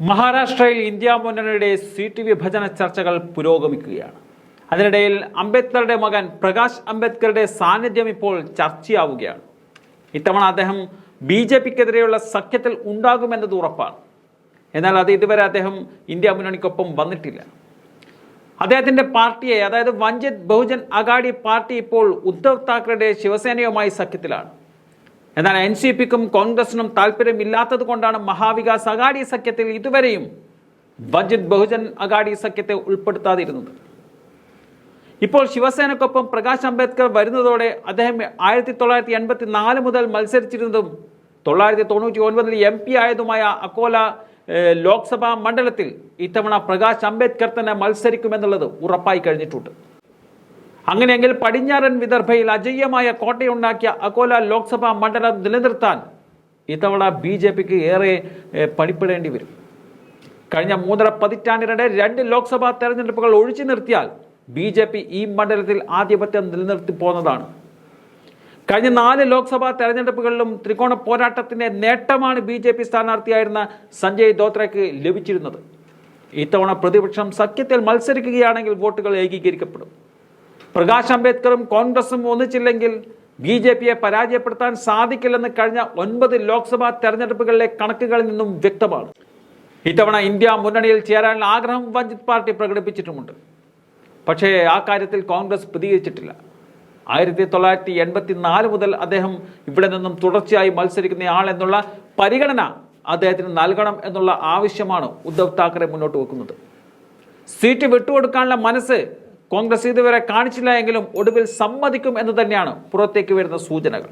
മഹാരാഷ്ട്രയിൽ ഇന്ത്യ മുന്നണിയുടെ സീറ്റ് വിഭജന ചർച്ചകൾ പുരോഗമിക്കുകയാണ്. അതിനിടയിൽ അംബേദ്കറുടെ മകൻ പ്രകാശ് അംബേദ്കറുടെ സാന്നിധ്യം ഇപ്പോൾ ചർച്ചയാവുകയാണ്. ഇത്തവണ അദ്ദേഹം ബി ജെ പിക്കെതിരെയുള്ള സഖ്യത്തിൽ ഉണ്ടാകുമെന്നത് ഉറപ്പാണ്. എന്നാൽ അത് ഇതുവരെ അദ്ദേഹം ഇന്ത്യ മുന്നണിക്കൊപ്പം വന്നിട്ടില്ല. അദ്ദേഹത്തിന്റെ പാർട്ടിയെ അതായത് വഞ്ചിത് ബഹുജൻ അഗാഡി പാർട്ടി ഇപ്പോൾ ഉദ്ധവ് താക്കറെയുടെ ശിവസേനയുമായി സഖ്യത്തിലാണ്. എന്നാൽ എൻ സി പിക്കും കോൺഗ്രസിനും താല്പര്യമില്ലാത്തത് കൊണ്ടാണ് മഹാവികാസ് അഗാഡി സഖ്യത്തിൽ ഇതുവരെയും ബജറ്റ് ബഹുജൻ അഗാഡി സഖ്യത്തെ ഉൾപ്പെടുത്താതിരുന്നത്. ഇപ്പോൾ ശിവസേനക്കൊപ്പം പ്രകാശ് അംബേദ്കർ വരുന്നതോടെ അദ്ദേഹം ആയിരത്തി തൊള്ളായിരത്തി എൺപത്തി നാല് മുതൽ മത്സരിച്ചിരുന്നതും തൊള്ളായിരത്തി തൊണ്ണൂറ്റി ഒൻപതിൽ എം പി ആയതുമായ അക്കോല ലോക്സഭാ മണ്ഡലത്തിൽ ഇത്തവണ പ്രകാശ് അംബേദ്കർ തന്നെ മത്സരിക്കുമെന്നുള്ളത് ഉറപ്പായി കഴിഞ്ഞിട്ടുണ്ട്. അങ്ങനെയെങ്കിൽ പടിഞ്ഞാറൻ വിദർഭയിൽ അജയ്യമായ കോട്ടയുണ്ടാക്കിയ അകോല ലോക്സഭാ മണ്ഡലം നിലനിർത്താൻ ഇത്തവണ ബി ജെ പിക്ക് ഏറെ പണിപ്പെടേണ്ടി വരും. കഴിഞ്ഞ മൂന്നര പതിറ്റാണ്ടിനിടെ രണ്ട് ലോക്സഭാ തെരഞ്ഞെടുപ്പുകൾ ഒഴിച്ചു നിർത്തിയാൽ ബി ജെ പി ഈ മണ്ഡലത്തിൽ ആധിപത്യം നിലനിർത്തി പോന്നതാണ് കഴിഞ്ഞ നാല് ലോക്സഭാ തെരഞ്ഞെടുപ്പുകളിലും ത്രികോണ പോരാട്ടത്തിന്റെ നേട്ടമാണ് ബി ജെ പി സ്ഥാനാർത്ഥിയായിരുന്ന സഞ്ജയ് ദോത്രയ്ക്ക് ലഭിച്ചിരുന്നത്. ഇത്തവണ പ്രതിപക്ഷം സഖ്യത്തിൽ മത്സരിക്കുകയാണെങ്കിൽ വോട്ടുകൾ ഏകീകരിക്കപ്പെടും. പ്രകാശ് അംബേദ്കറും കോൺഗ്രസും ഒന്നിച്ചില്ലെങ്കിൽ ബി ജെ പിയെ പരാജയപ്പെടുത്താൻ സാധിക്കില്ലെന്ന് കഴിഞ്ഞ ഒൻപത് ലോക്സഭാ തെരഞ്ഞെടുപ്പുകളിലെ കണക്കുകളിൽ നിന്നും വ്യക്തമാണ്. ഇത്തവണ ഇന്ത്യ മുന്നണിയിൽ ചേരാനുള്ള ആഗ്രഹം വഞ്ചിത് പാർട്ടി പ്രകടിപ്പിച്ചിട്ടുമുണ്ട്. പക്ഷേ ആ കാര്യത്തിൽ കോൺഗ്രസ് പ്രതികരിച്ചിട്ടില്ല. ആയിരത്തി തൊള്ളായിരത്തി എൺപത്തി നാല് മുതൽ അദ്ദേഹം ഇവിടെ നിന്നും തുടർച്ചയായി മത്സരിക്കുന്ന ആൾ എന്നുള്ള പരിഗണന അദ്ദേഹത്തിന് നൽകണം എന്നുള്ള ആവശ്യമാണ് ഉദ്ധവ് താക്കറെ മുന്നോട്ട് വെക്കുന്നത്. സീറ്റ് വിട്ടുകൊടുക്കാനുള്ള മനസ്സ് കോൺഗ്രസ് ഇതുവരെ കാണിച്ചില്ല എങ്കിലും ഒടുവിൽ സമ്മതിക്കും എന്ന് തന്നെയാണ് പുറത്തേക്ക് വരുന്ന സൂചനകൾ.